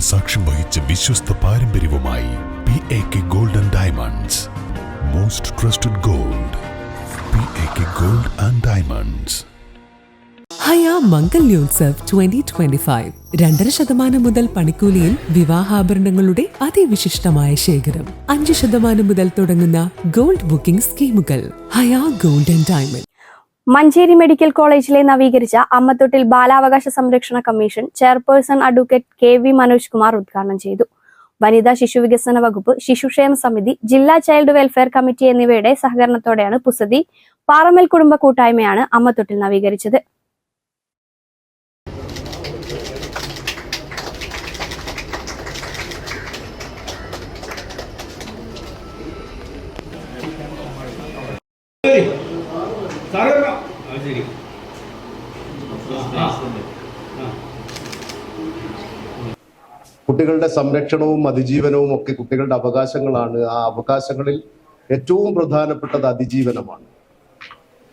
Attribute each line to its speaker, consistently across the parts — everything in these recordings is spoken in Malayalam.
Speaker 1: സാക്ഷ്യം വഹിച്ച വിശ്വസ്ത പാരമ്പര്യവുമായി P A K gold and diamonds most trusted gold P A K gold and diamonds
Speaker 2: Haya Mangalyotsav twenty twenty five രണ്ടര ശതമാനം മുതൽ പണിക്കൂലിയിൽ വിവാഹാഭരണങ്ങളുടെ അതിവിശിഷ്ടമായ ശേഖരം. അഞ്ച് ശതമാനം മുതൽ തുടങ്ങുന്ന ഗോൾഡ് ബുക്കിംഗ് സ്കീമുകൾ. Haya gold and diamond
Speaker 3: Manjeri medical കോളേജിലെ നവീകരിച്ച അമ്മത്തൊട്ടിൽ ബാലാവകാശ സംരക്ഷണ commission chairperson advocate K V Manoj Kumar ഉദ്ഘാടനം ചെയ്തു. വനിതാ ശിശു വികസന വകുപ്പ് ശിശുക്ഷേമ സമിതി ജില്ലാ ചൈൽഡ് വെൽഫെയർ കമ്മിറ്റി എന്നിവയുടെ സഹകരണത്തോടെയാണ് പുസതി പാറമൽ കുടുംബ കൂട്ടായ്മയാണ് അമ്മത്തൊട്ടിൽ നവീകരിച്ചത്.
Speaker 4: സാറേ. ശരി.
Speaker 5: കുട്ടികളുടെ സംരക്ഷണവും അതിജീവനവും ഒക്കെ കുട്ടികളുടെ അവകാശങ്ങളാണ്. ആ അവകാശങ്ങളിൽ ഏറ്റവും പ്രധാനപ്പെട്ടത് അതിജീവനമാണ്.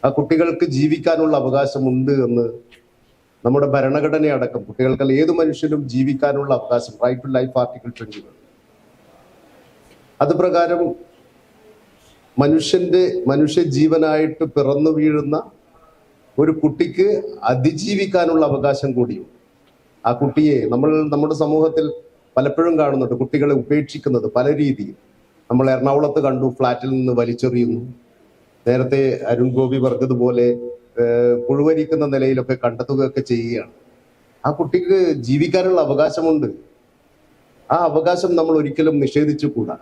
Speaker 5: ആ കുട്ടികൾക്ക് ജീവിക്കാനുള്ള അവകാശമുണ്ട് എന്ന് നമ്മുടെ ഭരണഘടനയടക്കം കുട്ടികൾക്ക് ഏത് മനുഷ്യനും ജീവിക്കാനുള്ള അവകാശം right to life article twenty അത് പ്രകാരം മനുഷ്യന്റെ മനുഷ്യ ജീവനായിട്ട് പിറന്നു വീഴുന്ന ഒരു കുട്ടിക്ക് അതിജീവിക്കാനുള്ള അവകാശം കൂടിയും ആ കുട്ടിയെ നമ്മൾ നമ്മുടെ സമൂഹത്തിൽ പലപ്പോഴും കാണുന്നുണ്ട്. കുട്ടികളെ ഉപേക്ഷിക്കുന്നത് പല രീതിയിൽ. നമ്മൾ എറണാകുളത്ത് കണ്ടു ഫ്ലാറ്റിൽ നിന്ന് വലിച്ചെറിയുന്നു. നേരത്തെ അരുൺ ഗോപി പറഞ്ഞതുപോലെ പുഴുവരിക്കുന്ന നിലയിലൊക്കെ കണ്ടെത്തുകയൊക്കെ ചെയ്യുകയാണ്. ആ കുട്ടിക്ക് ജീവിക്കാനുള്ള അവകാശമുണ്ട്. ആ അവകാശം നമ്മൾ ഒരിക്കലും നിഷേധിച്ചു നിഷേധിച്ചുകൂടാ.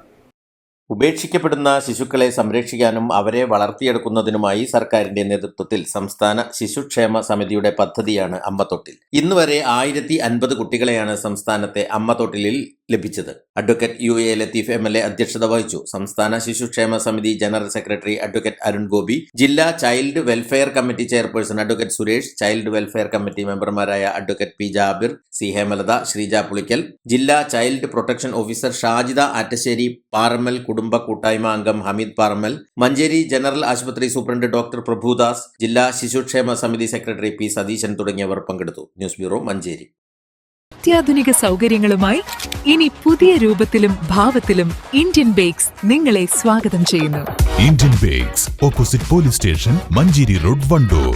Speaker 6: ഉപേക്ഷിക്കപ്പെടുന്ന ശിശുക്കളെ സംരക്ഷിക്കാനും അവരെ വളർത്തിയെടുക്കുന്നതിനുമായി സർക്കാരിന്റെ നേതൃത്വത്തിൽ സംസ്ഥാന ശിശുക്ഷേമ സമിതിയുടെ പദ്ധതിയാണ് അമ്മത്തൊട്ടിൽ. ഇന്നുവരെ ആയിരത്തി അൻപത് കുട്ടികളെയാണ് സംസ്ഥാനത്തെ അമ്മത്തൊട്ടിലിൽ ലഭിച്ചത്. Advocate U A Latheef M L A അധ്യക്ഷത വഹിച്ചു. സംസ്ഥാന ശിശുക്ഷേമ സമിതി general secretary advocate Arun Gopi ജില്ലാ child welfare committee chairperson advocate Suresh child welfare committee മെമ്പർമാരായ advocate P Jabir C Hemalatha Sreeja Pulickal ജില്ലാ child protection officer Shajida Attassery Parammal കുടുംബ കൂട്ടായ്മ അംഗം ഹമീദ് പാർമൽ മഞ്ചേരി ജനറൽ ആശുപത്രി സൂപ്രണ്ട് ഡോക്ടർ പ്രഭുദാസ് ജില്ലാ ശിശുക്ഷേമ സമിതി സെക്രട്ടറി പി സതീശൻ തുടങ്ങിയവർ പങ്കെടുത്തു. News bureau Manjeri.
Speaker 7: അത്യാധുനിക സൗകര്യങ്ങളുമായി ഇനി പുതിയ രൂപത്തിലും ഭാവത്തിലും ഇന്ത്യൻ ബേക്സ് നിങ്ങളെ സ്വാഗതം ചെയ്യുന്നു.
Speaker 1: Indian Bakes opposite police station Manjeri road Wandoor.